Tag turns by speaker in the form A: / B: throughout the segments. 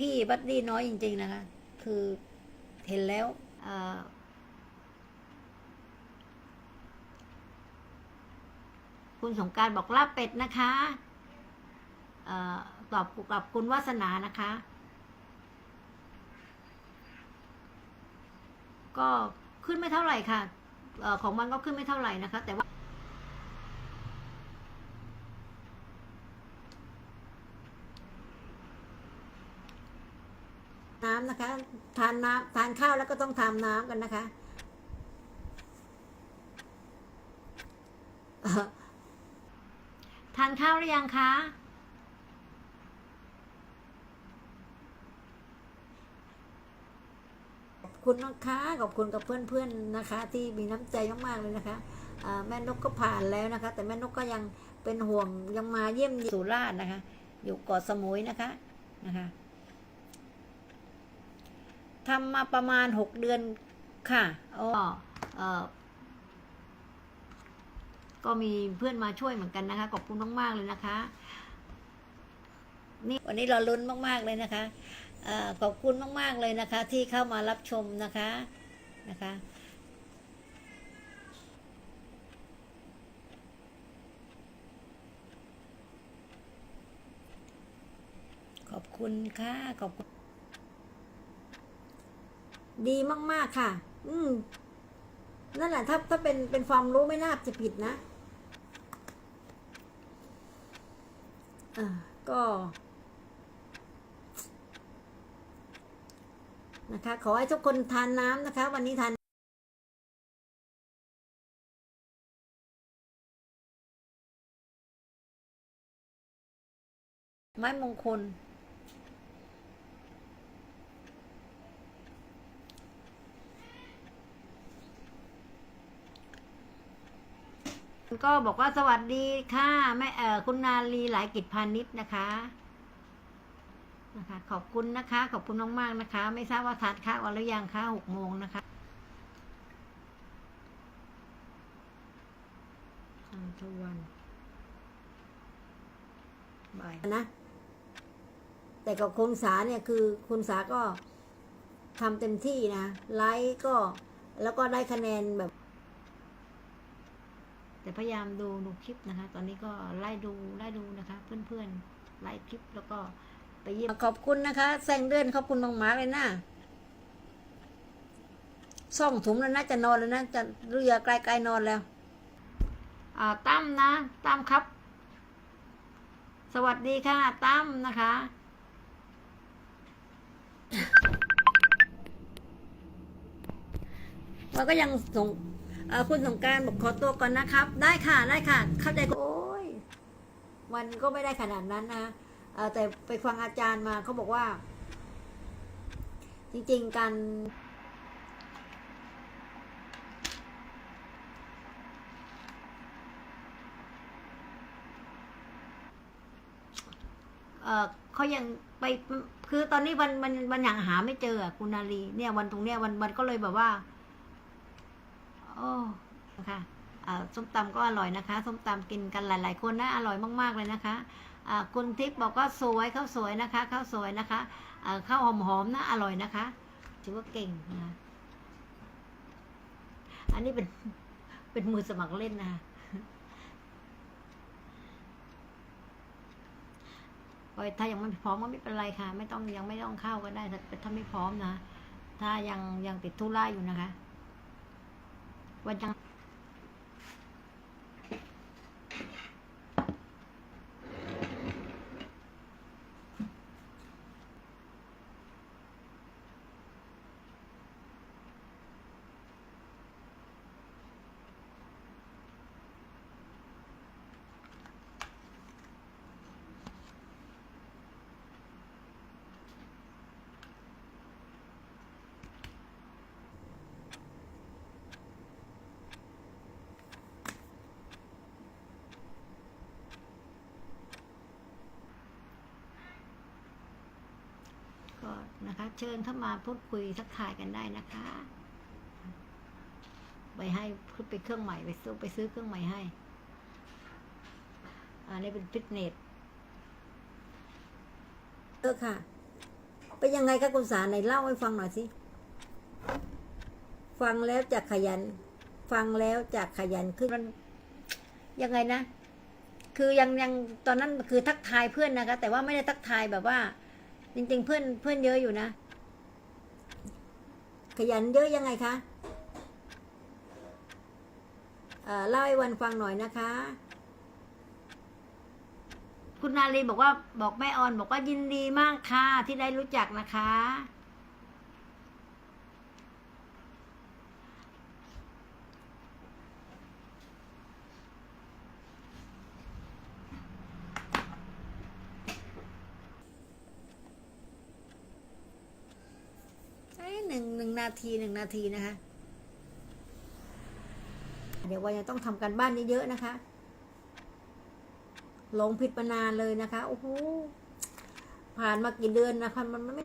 A: พี่บัดดี้น้อยจริง ๆ นะคะ คือเห็นแล้วคุณสงการบอกลาบเป็ดนะคะอตอบกับคุณวาสนานะคะ ก็ขึ้นไม่เท่าไหร่ค่ะอของมันก็ขึ้นไม่เท่าไหร่นะคะ แต่ว่า น้ำนะคะ ทานน้ำทานข้าวแล้วก็ต้องทานน้ำกันนะคะเอ่อทานข้าวหรือยังคะขอบคุณนะคะขอบคุณกับเพื่อนๆนะคะ ที่มีน้ำใจมากๆเลยนะคะอ่าแม่นกก็ผ่านแล้วนะคะ แต่แม่นกก็ยังเป็นห่วงยังมาเยี่ยมสุราษฎร์นะคะ อยู่เกาะสมุยนะคะนะคะ ทำมาประมาณหกเดือนค่ะอ๋อเออก็มีเพื่อนมาช่วยเหมือนกันนะคะ ขอบคุณมากๆเลยนะคะ นี่วันนี้เราลุ้นมากๆเลยนะคะเออขอบคุณมากๆเลยนะคะ ที่เข้ามารับชมนะคะนะคะขอบคุณค่ะ ขอบคุณ ดีมาก ๆ ค่ะ อืม นั่นแหละ ถ้าถ้าเป็นเป็นความรู้ไม่น่าจะผิดนะอ่าก็ นะคะ ขอให้ทุกคนทานน้ำนะคะ วันนี้ทานไม้มงคล ก็บอกว่าสวัสดีค่ะแม่เออคุณนาลีหลายกิจพาณิชย์นะคะนะคะ ขอบคุณนะคะ ขอบคุณมากๆนะคะ ไม่ทราบว่าทานข้าวหรือยังคะหกโมงนะคะทานทุกวันบ่ายนะ แต่กับคุณสาเนี่ยคือคุณสาก็ทำเต็มที่นะไลค์ก็แล้วก็ได้คะแนนแบบ แต่พยายามดูดูคลิปนะคะ ตอนนี้ก็ไล่ดูไล่ดูนะคะ เพื่อนๆไล่คลิปแล้วก็ไปเยี่ยมขอบคุณนะคะแซงเดือนขอบคุณมากๆเลยนะส่องถุงแล้วนะจะนอนแล้วนะจะเรือไกลๆนอนแล้วอ่าตั้มนะตั้มครับ สวัสดีค่ะตั้มนะคะเราก็ยังส่งเอ่อ คุณสงการบอกขอตัวก่อนนะครับ ได้ค่ะได้ค่ะ เข้าใจโอ้ยวันก็ไม่ได้ขนาดนั้นนะแต่ไปฟังอาจารย์มาเขาบอกว่า จริง ๆ การเอ่อเขายังไปคือตอนนี้วันมันมันยังหาไม่เจออะคุณนาลีเนี่ยวันตรงเนี้ยวันวันก็เลยแบบว่า โอ้นะคะอ่า ส้มตำก็อร่อยนะคะ ส้มตำกินกันหลาย ๆ คนนะอร่อยมากๆเลยนะคะคุณทิพย์บอกว่าสวยข้าวสวยนะคะข้าวสวยนะคะข้าวหอมๆนะอร่อยนะคะถือว่าเก่งนะอันนี้เป็นเป็นมือสมัครเล่นนะคะถ้ายังไม่พร้อมก็ไม่เป็นไรค่ะ ไม่ต้องยังไม่ต้องเข้าก็ได้ถ้าถ้าไม่พร้อมนะ ถ้ายังยังติดธุระอยู่นะคะวันยังก็นะคะ เชิญเข้ามาพูดคุยทักทายกันได้นะคะ ไปให้ไปเครื่องใหม่ไปซื้อไปซื้อเครื่องใหม่ให้ อันนี้เป็นฟิตเนส เออค่ะเป็นยังไงคะคุณสาไหนเล่าให้ฟังหน่อยสิ ฟังแล้วจะขยัน ฟังแล้วจะขยันขึ้นมันยังไงนะ คือยังยังตอนนั้นคือทักทายเพื่อนนะคะ แต่ว่าไม่ได้ทักทายแบบว่าจริงๆเพื่อนเพื่อนเยอะอยู่นะ ขยันเยอะยังไงคะเล่าให้วันฟังหน่อยนะคะ คุณนาลีบอกว่าบอกแม่ออนบอกว่ายินดีมากค่ะที่ได้รู้จักนะคะ หนึ่งหนึ่งนาทีหนึ่งนาทีนะคะ เดี๋ยววันจะต้องทำการบ้านเยอะๆนะคะหลงผิดมานานเลยนะคะ โอ้โห ผ่านมากี่เดือนนะคะ มันไม่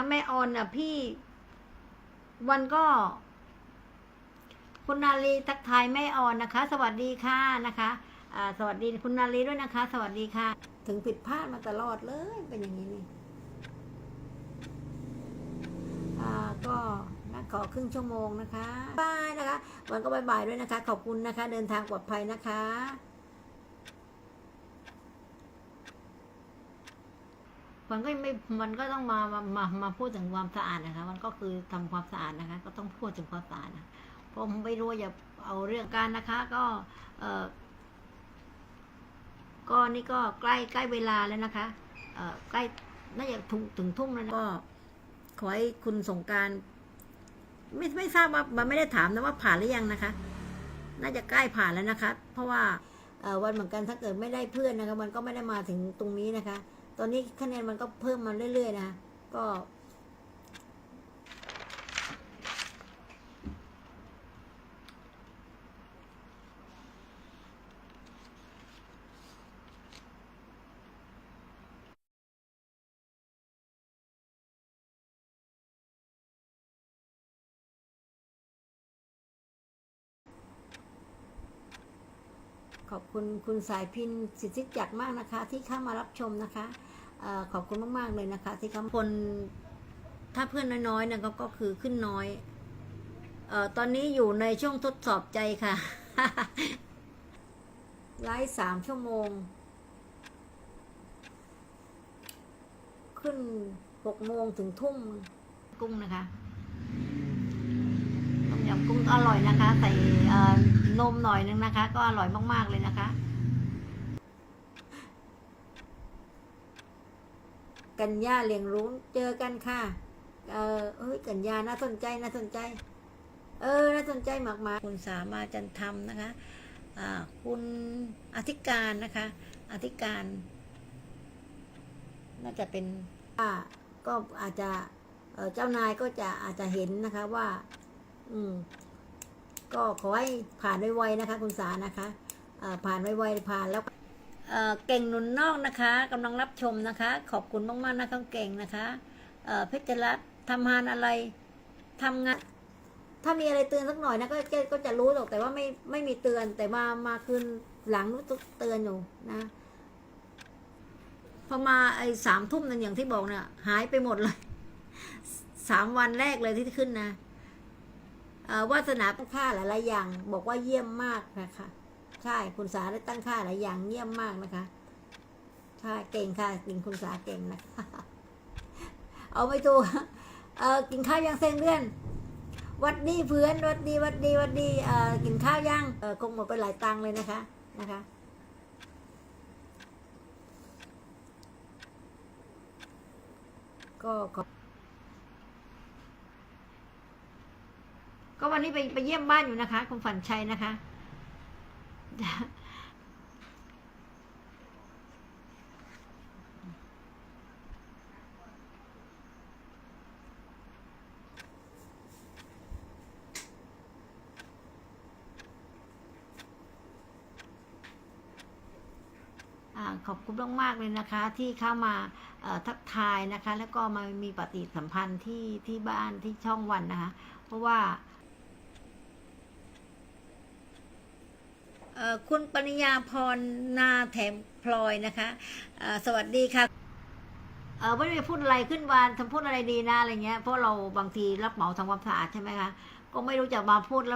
A: นะแม่ออนอะ พี่ วันก็ คุณนาลีทักทายแม่ออนนะคะ สวัสดีค่ะนะคะสวัสดีคุณนาลีด้วยนะคะ สวัสดีค่ะ ถึงผิดพลาดมาตลอดเลยเป็นอย่างนี้นี่ก็นะขอครึ่งชั่วโมงนะคะบายนะคะ วันก็บายบายด้วยนะคะ ขอบคุณนะคะ เดินทางปลอดภัยนะคะ มันก็ไม่ มันก็ต้องมามา มา มาพูดถึงความสะอาดนะคะ มันก็คือทำความสะอาดนะคะ ก็ต้องพูดถึงความสะอาดนะเพราะผมไม่รู้ว่าเอาเรื่องการนะคะ ก็เออก็นี่ก็ใกล้ใกล้เวลาแล้วนะคะ เออใกล้น่าจะถึงถึงทุ่งแล้วนะก็ขอให้คุณสงการไม่ไม่ทราบว่ามันไม่ได้ถามนะว่าผ่านหรือยังนะคะ น่าจะใกล้ผ่านแล้วนะคะ เพราะว่าวันเหมือนกันถ้าเกิดไม่ได้เพื่อนนะคะ มันก็ไม่ได้มาถึงตรงนี้นะคะ ตอนนี้คะแนนมันก็เพิ่มมาเรื่อย ๆ นะ ก็ ขอบคุณคุณสายพินสิทธิจักรมากนะคะ ที่เข้ามารับชมนะคะอขอบคุณมากๆเลยนะคะ ที่เขาคนถ้าเพื่อนน้อยๆเนี่ยก็ก็คือขึ้นน้อยเออตอนนี้อยู่ในช่วงทดสอบใจค่ะ ไลฟ์สามชั่วโมง ขึ้นหกโมงถึงทุ่มกุ้งนะคะ อร่อยนะคะ ใส่นมหน่อยนึงนะคะ ก็อร่อยมาก ๆ เลยนะคะ กันยาเลียงรู้เจอกันค่ะ เออเฮ้ยกันยาน่าสนใจน่าสนใจ เออ น่าสนใจมากๆคุณสามารถจันทำนะคะคุณอธิการนะคะ อธิการ น่าจะเป็นอ่าก็อาจจะเอ่อเจ้านายก็จะอาจจะเห็นนะคะว่า อืม ก็ขอให้ผ่านไวๆนะคะ คุณสานะคะผ่านไวๆผ่านแล้วเเก่งหนุนนอกนะคะกำลังรับชมนะคะ ขอบคุณมากๆนะคะเก่งนะคะเพชรรัตน์ทำงานอะไรทำงานถ้ามีอะไรเตือนสักหน่อยนะก็ก็ก็จะรู้หรอกแต่ว่าไม่ไม่มีเตือนแต่มามาคืนหลังรู้เตือนอยู่นะพอมาไอ้สามทุ่มนั่นอย่างที่บอกเนี่ยหายไปหมดเลยสามวันแรกเลยที่ขึ้นนะ วาสนาตั้งค่าหลายๆอย่าง บอกว่าเยี่ยมมากนะคะใช่คุณสาได้ตั้งค่าหลายอย่างเยี่ยมมากนะคะใช่เก่งค่ะกินคุณสาเก่งนะคะ เอาไม่ถูกเออกินข้าวยังเซ็งเลื่อนวัดดีเพื่อนวัดดีวัดดีวัดดีเออกินข้าวยังเออคงหมดไปหลายตังเลยนะคะนะคะก็ขอบ ก็วันนี้ไปไปเยี่ยมบ้านอยู่นะคะ คุณฝันชัยนะคะ ขอบคุณมากๆเลยนะคะ ที่เข้ามาทักทายนะคะ แล้วก็มามีปฏิสัมพันธ์ที่ที่บ้านที่ช่องวันนะคะ เพราะว่า คุณปริยาพรนาแถมพลอยนะคะ สวัสดีค่ะเออไม่ได้พูดอะไรขึ้นวานทำพูดอะไรดีนะอะไรเงี้ยเพราะเราบางทีรับเหมาทำความสะอาดใช่ไหมคะก็ไม่รู้จะมาพูดแล้ว